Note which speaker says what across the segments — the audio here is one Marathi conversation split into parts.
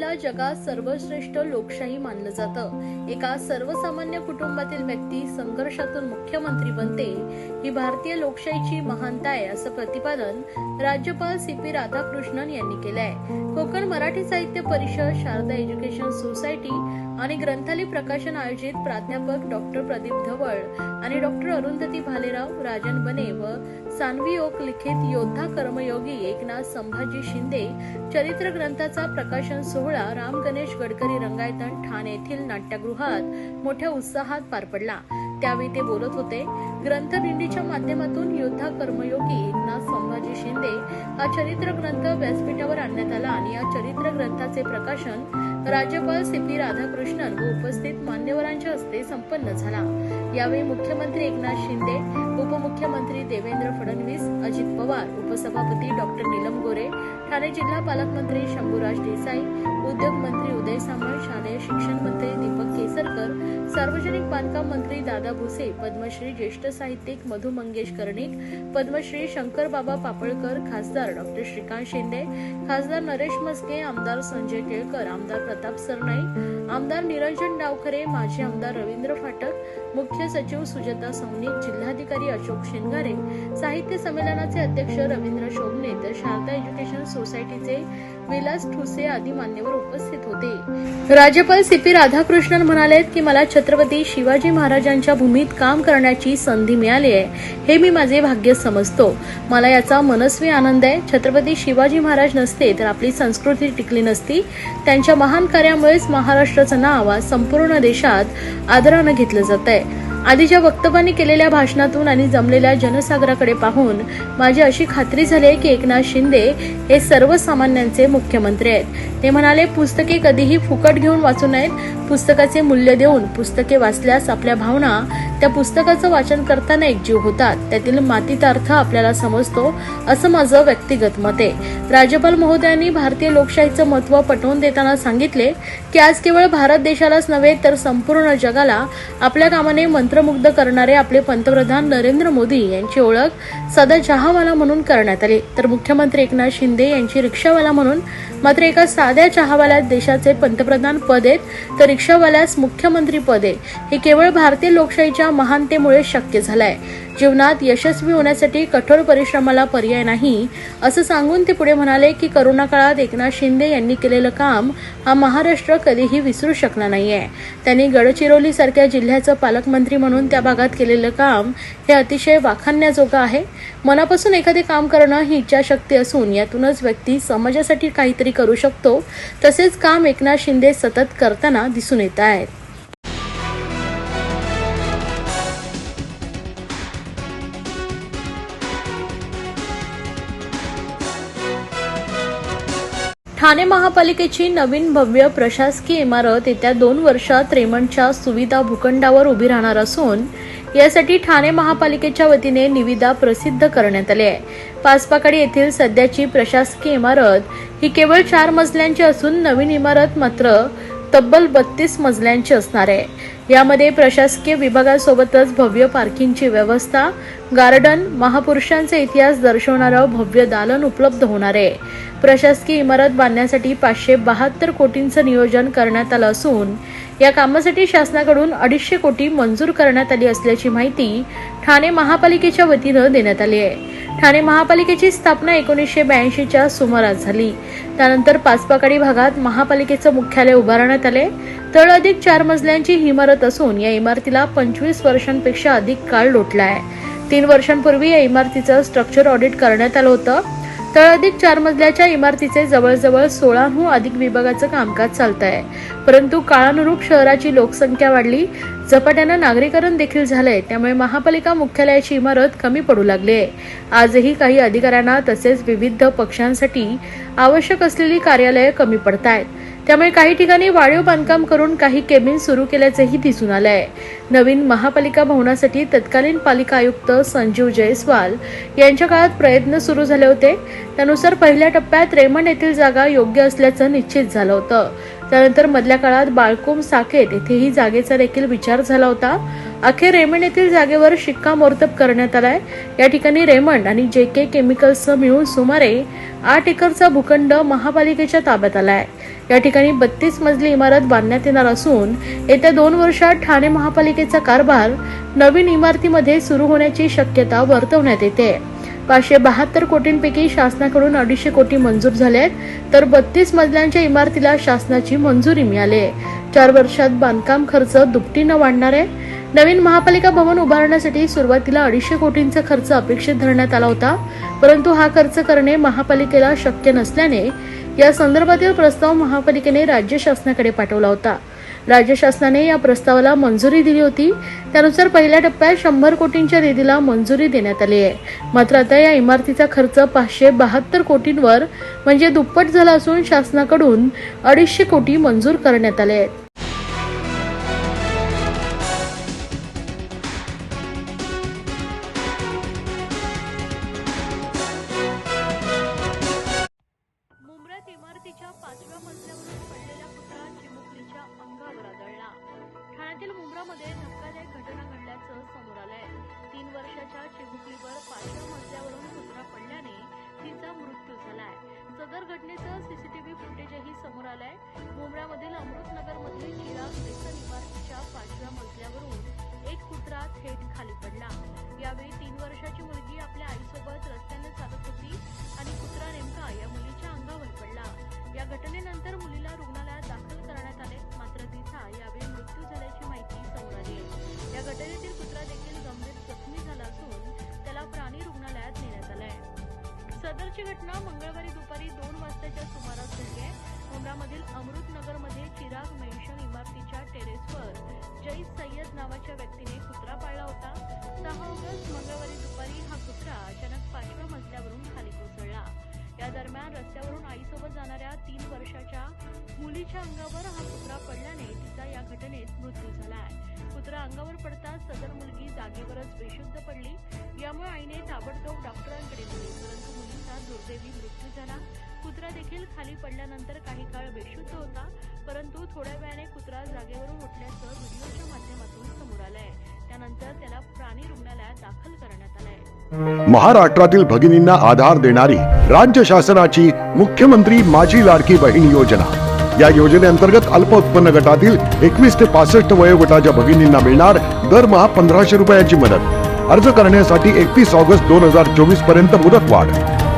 Speaker 1: भारतीय जगात सर्वश्रेष्ठ लोकशाही मानलं जातं. एका सर्वसामान्य कुटुंबातील व्यक्ती संघर्षातून मुख्यमंत्री बनते. ही भारतीय लोकशाहीची महानता आहे असं प्रतिपादन राज्यपाल सी पी राधाकृष्णन यांनी केलंय. कोकण मराठी साहित्य परिषद शारदा एज्युकेशन सोसायटी आणि ग्रंथाली प्रकाशन आयोजित प्राध्यापक डॉक्टर प्रदीप धवळ आणि डॉक्टर अरुंधती भालेराव राजन बने व सानवी ओक लिखित योद्धा कर्मयोगी एकनाथ संभाजी शिंदे चरित्र ग्रंथाचा प्रकाशन सोहळा राम गणेश गडकरी रंगायतन ठाणे येथील नाट्यगृहात मोठ्या उत्साहात पार पडला. त्यावेळी ते बोलत होते ग्रंथदिंडीच्या माध्यमातून योद्धा कर्मयोगी एकनाथ संभाजी शिंदे हा चरित्र ग्रंथ व्यासपीठावर आणण्यात आला आणि या चरित्र ग्रंथाचे प्रकाशन राज्यपाल सी पी राधाकृष्णन व उपस्थित मान्यवरांच्या हस्ते संपन्न झाला. यावेळी मुख्यमंत्री एकनाथ शिंदे उपमुख्यमंत्री देवेंद्र फडणवीस अजित पवार उपसभापती डॉक्टर नीलम गोरे ठाणे जिल्हा पालकमंत्री शंभूराज देसाई उद्योग मंत्री उदय सामंत शालेय शिक्षण मंत्री दीपक केसरकर सार्वजनिक बांधकाम मंत्री दादा भुसे पद्मश्री ज्येष्ठ साहित्यिक मधु मंगेश कर्णिक पद्मश्री शंकरबाबा पापळकर खासदार डॉक्टर श्रीकांत शिंदे खासदार नरेश मस्के आमदार संजय केळकर आमदार प्रताप सरनाईक आमदार निरंजन डावखरे माजी आमदार रवींद्र फाटक मुख्य सचिव सुजाता सौनिक जिल्हाधिकारी अशोक शेंगारे साहित्य संमेलनाचे अध्यक्ष रवींद्र शोभणे तर शारदा एज्युकेशन सोसायटीचे विलास ठुसे आदी मान्यवर उपस्थित होते. राज्यपाल सी पी राधाकृष्णन म्हणालेत की मला छत्रपती शिवाजी महाराजांच्या भूमीत काम करण्याची संधी मिळाली आहे. हे मी माझे भाग्य समजतो. मला याचा मनस्वी आनंद आहे. छत्रपती शिवाजी महाराज नसते तर आपली संस्कृती टिकली नसती. त्यांच्या महान कार्यामुळेच महाराष्ट्राचं नाव आज संपूर्ण देशात आदरानं घेतलं जात आहे आधीच्या वक्तव्यांनी केलेल्या भाषणातून आणि जमलेल्या जनसागराकडे पाहून माझी अशी खात्री झाली आहे की एकनाथ शिंदे हे सर्वसामान्यांचे मुख्यमंत्री आहेत. ते म्हणाले पुस्तके कधीही फुकट घेऊन वाचू नयेत. पुस्तकाचे मूल्य देऊन पुस्तके वाचल्यास आपल्या भावना त्या पुस्तकाचं वाचन करताना एकजीव होतात. त्यातील मातीत अर्थ आपल्याला समजतो असं माझं व्यक्तिगत मत आहे. राज्यपाल महोदयांनी भारतीय लोकशाहीचं महत्त्व पटवून देताना सांगितले की आज केवळ भारत देशालाच नव्हे तर संपूर्ण जगाला आपल्या कामाने मंत्रमुग्ध करणारे आपले पंतप्रधान नरेंद्र मोदी यांची ओळख सदा चहावाला म्हणून करण्यात आली. तर मुख्यमंत्री एकनाथ शिंदे यांची रिक्षावाला म्हणून मात्र एका साध्या चहावाल्यात देशाचे पंतप्रधान पद आहेत तर रिक्षावाल्यास मुख्यमंत्री पद आहे. हे केवळ भारतीय लोकशाहीच्या महानतेमुळे शक्य झालंय. जीवनात यशस्वी होण्यासाठी कठोर परिश्रमाला पर्याय नाही असं सांगून ते पुढे म्हणाले की करोना काळात एकनाथ शिंदे यांनी केलेलं काम हा महाराष्ट्र कधीही विसरू शकला नाहीये. त्यांनी गडचिरोली सारख्या जिल्ह्याचं पालकमंत्री म्हणून त्या भागात केलेलं काम हे अतिशय वाखाणण्याजोगं आहे. मनापासून एखादे काम करणं ही इच्छाशक्ती असून यातूनच व्यक्ती समाजासाठी काहीतरी करू शकतो तसेच काम एकनाथ शिंदे सतत करताना दिसून येत आहेत. ठाणे महापालिकेची नवीन भव्य प्रशासकीय इमारत येत्या दोन वर्षात रेमंडच्या सुविधा भूखंडावर उभी राहणार असून यासाठी ठाणे महापालिकेच्या वतीने निविदा प्रसिद्ध करण्यात आली आहे पाचपाकडी येथील सध्याची प्रशासकीय इमारत ही केवळ चार मजल्यांची असून नवीन इमारत मात्र तब्बल बत्तीस मजल्यांची असणार आहे. यामध्ये प्रशासकीय विभागासोबतच भव्य पार्किंगची व्यवस्था गार्डन महापुरुषांचा इतिहास दर्शवणारं भव्य दालन उपलब्ध होणार आहे. प्रशासकीय इमारत बांधण्यासाठी पाचशे बहात्तर कोटींचं नियोजन करण्यात आलं असून या कामासाठी शासनाकडून अडीचशे कोटी मंजूर करण्यात आली असल्याची माहिती ठाणे महापालिकेच्या वतीनं देण्यात आली आहे. ठाणे महापालिकेची स्थापना एकोणीसशे ब्याऐंशीच्या सुमारास झाली. त्यानंतर पाचपाकाडी भागात महापालिकेचं मुख्यालय उभारण्यात आले. तळ अधिक चार मजल्यांची ही इमारत असून या इमारतीला पंचवीस वर्षांपेक्षा अधिक काळ लोटला आहे. तीन वर्षांपूर्वी या इमारतीचं स्ट्रक्चर ऑडिट करण्यात आलं होतं. तळाधिक चार मजल्याच्या इमारतीचे जवळजवळ सोळाहून अधिक विभागाचं कामकाज चालत आहे परंतु काळानुरूप शहराची लोकसंख्या वाढली. झपाट्यानं नागरीकरण देखील झालंय. त्यामुळे महापालिका मुख्यालयाची इमारत कमी पडू लागली आहे. आजही काही अधिकाऱ्यांना तसेच विविध पक्षांसाठी आवश्यक असलेली कार्यालये कमी पडत आहेत त्यामुळे काही ठिकाणी वाढीव बांधकाम करून काही केबिन सुरू केल्याचंही दिसून आलं आहे नवीन महापालिका भवनासाठी तत्कालीन पालिका आयुक्त संजीव जयस्वाल यांच्या काळात प्रयत्न सुरू झाले होते. त्यानुसार पहिल्या टप्प्यात रेमंड येथील जागा योग्य असल्याचं निश्चित झालं होतं. त्यानंतर मधल्या काळात बाळकोम साकेत येथेही जागेचा देखील विचार झाला होता. अखेर रेमंड येथील जागेवर शिक्कामोर्तब करण्यात आलाय. या ठिकाणी रेमंड आणि जे के केमिकल्सचं मिळून सुमारे आठ एकरचा भूखंड महापालिकेच्या ताब्यात आलाय. या ठिकाणी बत्तीस मजली इमारत बांधण्यात येणार असून येत्या दोन वर्षात ठाणे महापालिकेचा कारभार नवीन इमारतीमध्ये सुरू होण्याची शक्यता वर्तवण्यात येते. पाचशे बहात्तर कोटींपैकी शासनाकडून अडीचशे कोटी मंजूर झाले आहेत तर बत्तीस मजल्यांच्या इमारतीला शासनाची मंजुरी मिळाली. चार वर्षात बांधकाम खर्च दुपटीनं वाढणार आहे. नवीन महापालिका भवन उभारण्यासाठी सुरुवातीला अडीचशे कोटींचा खर्च अपेक्षित धरण्यात आला होता परंतु हा खर्च करणे महापालिकेला शक्य नसल्याने या संदर्भातील प्रस्ताव महापालिकेने राज्य शासनाकडे पाठवला होता. राज्य शासनाने या प्रस्तावाला मंजुरी दिली होती. त्यानुसार पहिल्या टप्प्यात शंभर कोटींच्या निधीला मंजुरी देण्यात आली आहे. मात्र आता या इमारतीचा खर्च पाचशे बहात्तर कोटींवर म्हणजे दुप्पट झाला असून शासनाकडून अडीचशे कोटी मंजूर करण्यात आले आहेत. सदरची घटना मंगळवारी दुपारी दोन वाजताच्या सुमारास घडली आहे. मुंब्रामधील अमृतनगरमध्ये चिराग मेन्शन इमारतीच्या टेरेसवर जय सय्यद नावाच्या व्यक्तीने कुत्रा पाळला होता. सहा ऑगस्ट मंगळवारी दुपारी हा कुत्रा अचानक पाचव्या मजल्यावरून खाली कोसळला. या दरम्यान रस्त्यावरून आईसोबत जाणाऱ्या तीन वर्षाच्या मुलीच्या अंगावर हा कुत्रा पडल्याने तिचा या घटनेत मृत्यू आहे कुत्रा अंगावर पडताच सदर मुलगी जागेवरच बेशुद्ध पडली. यामुळे आईने ताबडतोब डॉक्टरांकडे दिली परंतु दुर्दैवी मृत्यू झाला. कुत्रा देखील खाली पडल्यानंतर काही काळ बेशुद्ध होता परंतु थोड्या वेळाने कुत्रा जागेवरून उठल्याचं व्हिडिओच्या माध्यमातून समोर आलंय. त्यानंतर त्याला प्राणी रुग्णालयात दाखल करण्यात आलंय.
Speaker 2: महाराष्ट्रातील भगिनींना आधार देणारी राज्य शासनाची मुख्यमंत्री माझी लाडकी बहीण योजना. या योजनेअंतर्गत अल्प उत्पन्न गटातील एकवीस ते पासष्ट वयोगटाच्या भगिनींना मिळणार दरमहा पंधराशे रुपयाची मदत. अर्ज करण्यासाठी एकतीस ऑगस्ट दोन हजार चोवीसपर्यंत मुदतवाढ.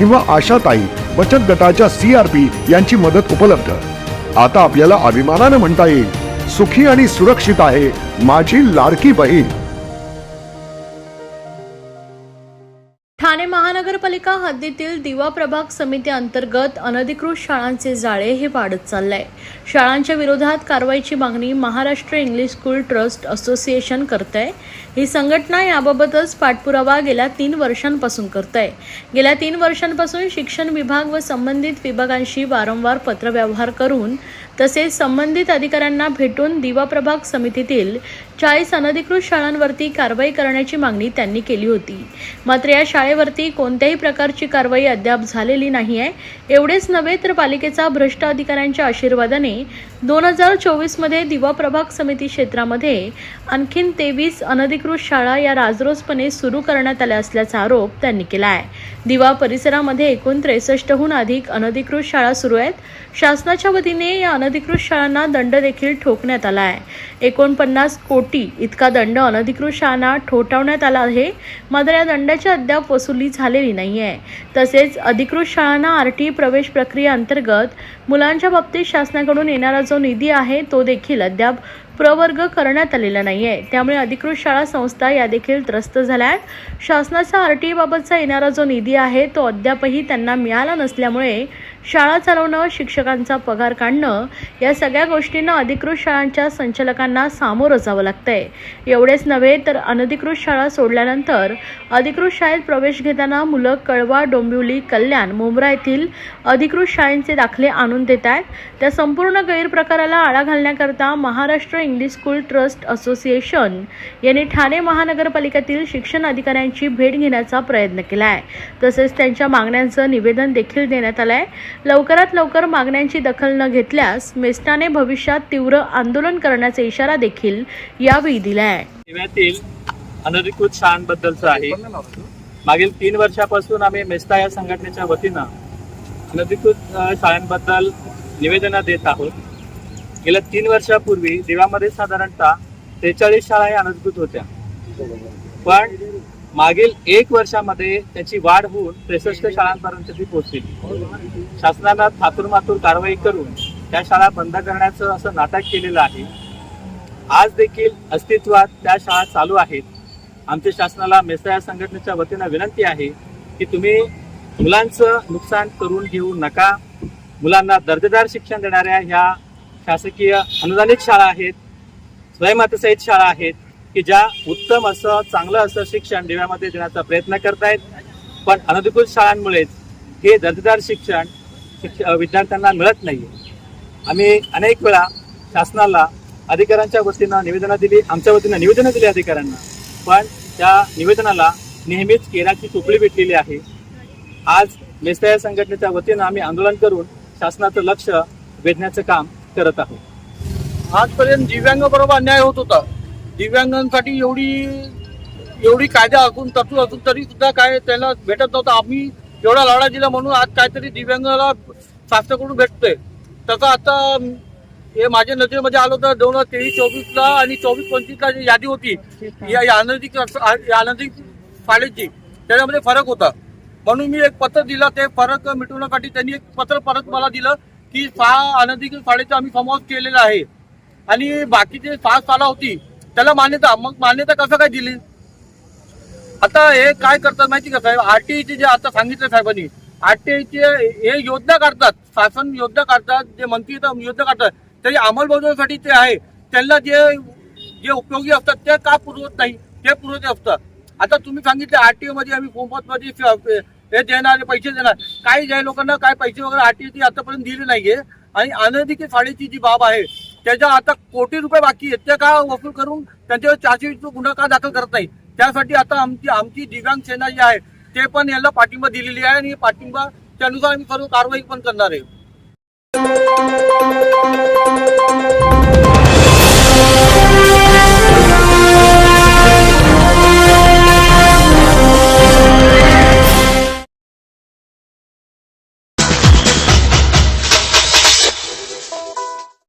Speaker 2: किंवा आशाताई बचत गटाच्या सीआरपी यांची मदत उपलब्ध. आता आपल्याला अभिमानानं म्हणता येईल सुखी आणि सुरक्षित आहे माझी लाडकी बहीण.
Speaker 1: ठाणे महानगरपालिका हद्दीतील दिवा प्रभाग समिती अंतर्गत अनधिकृत शाळांचे जाळे हे वाढत चाललंय. शाळांच्या विरोधात कारवाईची मागणी Maharashtra English school trust association करत आहे ही संघटना याबाबतच पाठपुरावा गेल्या तीन वर्षांपासून करत आहे गेल्या तीन वर्षांपासून शिक्षण विभाग व संबंधित विभागांशी वारंवार पत्रव्यवहार करून तसेच संबंधित अधिकाऱ्यांना भेटून दिवा प्रभाग समितीतील चाळीस अनधिकृत शाळांवरती कारवाई करण्याची मागणी त्यांनी केली होती. मात्र या शाळेवरती कोणत्याही प्रकारची कारवाई अद्याप झालेली नाही आहे एवढेच नव्हे तर पालिकेचा भ्रष्ट अधिकाऱ्यांच्या आशीर्वादाने दोन हजार चोवीसमध्ये दिवा प्रभाग समिती क्षेत्रामध्ये आणखीन तेवीस अनधिकृत शाळा या राजरोसपणे सुरू करण्यात आल्या असल्याचा आरोप त्यांनी केला आहे दिवा परिसरामध्ये एकूण त्रेसष्टहून अधिक अनधिकृत शाळा सुरू आहेत. शासनाच्या वतीने या अनधिकृत शाळांना दंड देखील ठोकण्यात आला आहे एकोणपन्नास कोटी इतका दंड अनधिकृत शाळांना ठोठावण्यात आला आहे. मात्र या दंडाची अद्याप वसुली झालेली नाही आहे तसेच अधिकृत शाळांना आर टी प्रवेश प्रक्रिया अंतर्गत मुलांच्या बाबतीत शासनाकडून येणारा जो निधी आहे तो देखील अद्याप प्रवर्ग करण्यात आलेला नाही आहे त्यामुळे अधिकृत शाळा संस्था या देखील त्रस्त झाल्या आहेत शासनाचा आर टी बाबतचा येणारा जो निधी आहे तो अद्यापही त्यांना मिळाला नसल्यामुळे शाळा चालवणं शिक्षकांचा पगार काढणं या सगळ्या गोष्टींना अधिकृत शाळांच्या संचालकांना सामोरं जावं लागतंय. एवढेच नव्हे तर अनधिकृत शाळा सोडल्यानंतर अधिकृत शाळेत प्रवेश घेताना मुलं कळवा डोंबिवली कल्याण मुंब्रा येथील अधिकृत शाळेंचे दाखले आणून देत आहेत त्या संपूर्ण गैरप्रकाराला आळा घालण्याकरता Maharashtra English school trust association यांनी ठाणे महानगरपालिकेतील शिक्षण अधिकाऱ्यांची भेट घेण्याचा प्रयत्न केला आहे तसेच त्यांच्या मागण्यांचं निवेदन देखील देण्यात आलं आहे लवकरात लवकर मागण्यांची दखल न घेतल्यास मेस्टाने भविष्यात तीव्र आंदोलन करण्याचा इशारा देखील यावेळी दिला आहे
Speaker 3: पुण्यातील अनधिकृत शाळांबद्दलचा आहे. मागील तीन वर्षापासून आम्ही मेस्टा या संघटनेच्या वतीनं अनधिकृत शाळांबद्दल निवेदनं देत आहोत. गेल्या तीन वर्षापूर्वी दिव्यामध्ये साधारणतः त्रेचाळीस शाळा या अनधिकृत होत्या. पण मागील एक वर्षामध्ये त्याची वाढ होऊन त्रेसष्ट शाळांपर्यंत ती पोहोचली. शासनानं थातूर मातूर कारवाई करून त्या शाळा बंद करण्याचं असं नाटक केलेलं आहे. आज देखील अस्तित्वात त्या शाळा चालू आहेत. आमच्या शासनाला मेस्ता संघटनेच्या वतीनं विनंती आहे की तुम्ही मुलांचं नुकसान करून घेऊ नका. मुलांना दर्जेदार शिक्षण देणाऱ्या ह्या शासकीय अनुदानित शाळा आहेत स्वयंमातसहित शाळा आहेत. की ज्या उत्तम असं चांगलं असं शिक्षण दिव्यामध्ये देण्याचा प्रयत्न करतायत. पण अनधिकृत शाळांमुळेच हे दर्जेदार शिक्षण शिक्ष विद्यार्थ्यांना मिळत नाही आम्ही अनेक वेळा शासनाला अधिकाऱ्यांच्या वतीनं निवेदनं दिली आमच्या वतीनं निवेदनं दिली अधिकाऱ्यांना. पण त्या निवेदनाला नेहमीच केराची टोपली भेटलेली आहे. आज मेस्ता संघटनेच्या वतीनं आम्ही आंदोलन करून शासनाचं लक्ष वेधण्याचं काम करत आहोत.
Speaker 4: आजपर्यंत दिव्यांगाबरोबर अन्याय होत होता. दिव्यांगांसाठी एवढी एवढी कायदा असून तरतूद असून तरी सुद्धा काय त्याला भेटत नव्हतं. आम्ही एवढा लढा दिला म्हणून आज काहीतरी दिव्यांगाला शासनाकडून भेटतोय. तसं आता हे माझ्या नजरेमध्ये आलं होतं दोन हजार तेवीस चोवीसला आणि चोवीस पंचवीसला जी यादी होती या या अनधिक शाळेची त्याच्यामध्ये फरक होता. म्हणून मी एक पत्र दिलं ते फरक मिटवण्यासाठी त्यांनी एक पत्र परत मला दिलं की सहा अनधिकृत शाळेचा आम्ही समावेश केलेला आहे. आणि बाकीचे सहा शाळा होती त्याला मान्यता मग मान्यता कसं काय दिली? आता हे काय करतात माहिती का साहेब? आरटीआयचे जे आता सांगितलं साहेबांनी आरटीआयचे हे योजना काढतात शासन योजना काढतात जे मंत्री योजना काढतात. तरी अंमलबजावणीसाठी ते आहे त्यांना जे जे उपयोगी असतात ते का पुरवत नाही? ते पुरवत असतात आता तुम्ही सांगितले आरटीओ मध्ये आम्ही मोफतमध्ये हे देणार पैसे देणार. काही ज्या लोकांना काय पैसे वगैरे आरटीओ आतापर्यंत दिले नाहीये. आणि अनधिकृत साडेची जी बाब आहे त्याच्या आता कोटी रुपये बाकी आहेत. ते का वसूल करून त्यांच्यावर चार्जशीट गुन्हा का दाखल करत नाही त्यासाठी आता आमची आमची दिव्यांग सेना जी आहे ते पण याला पाठिंबा दिलेली आहे आणि पाठिंबा त्यानुसार आम्ही सर्व कारवाई पण करणार आहे.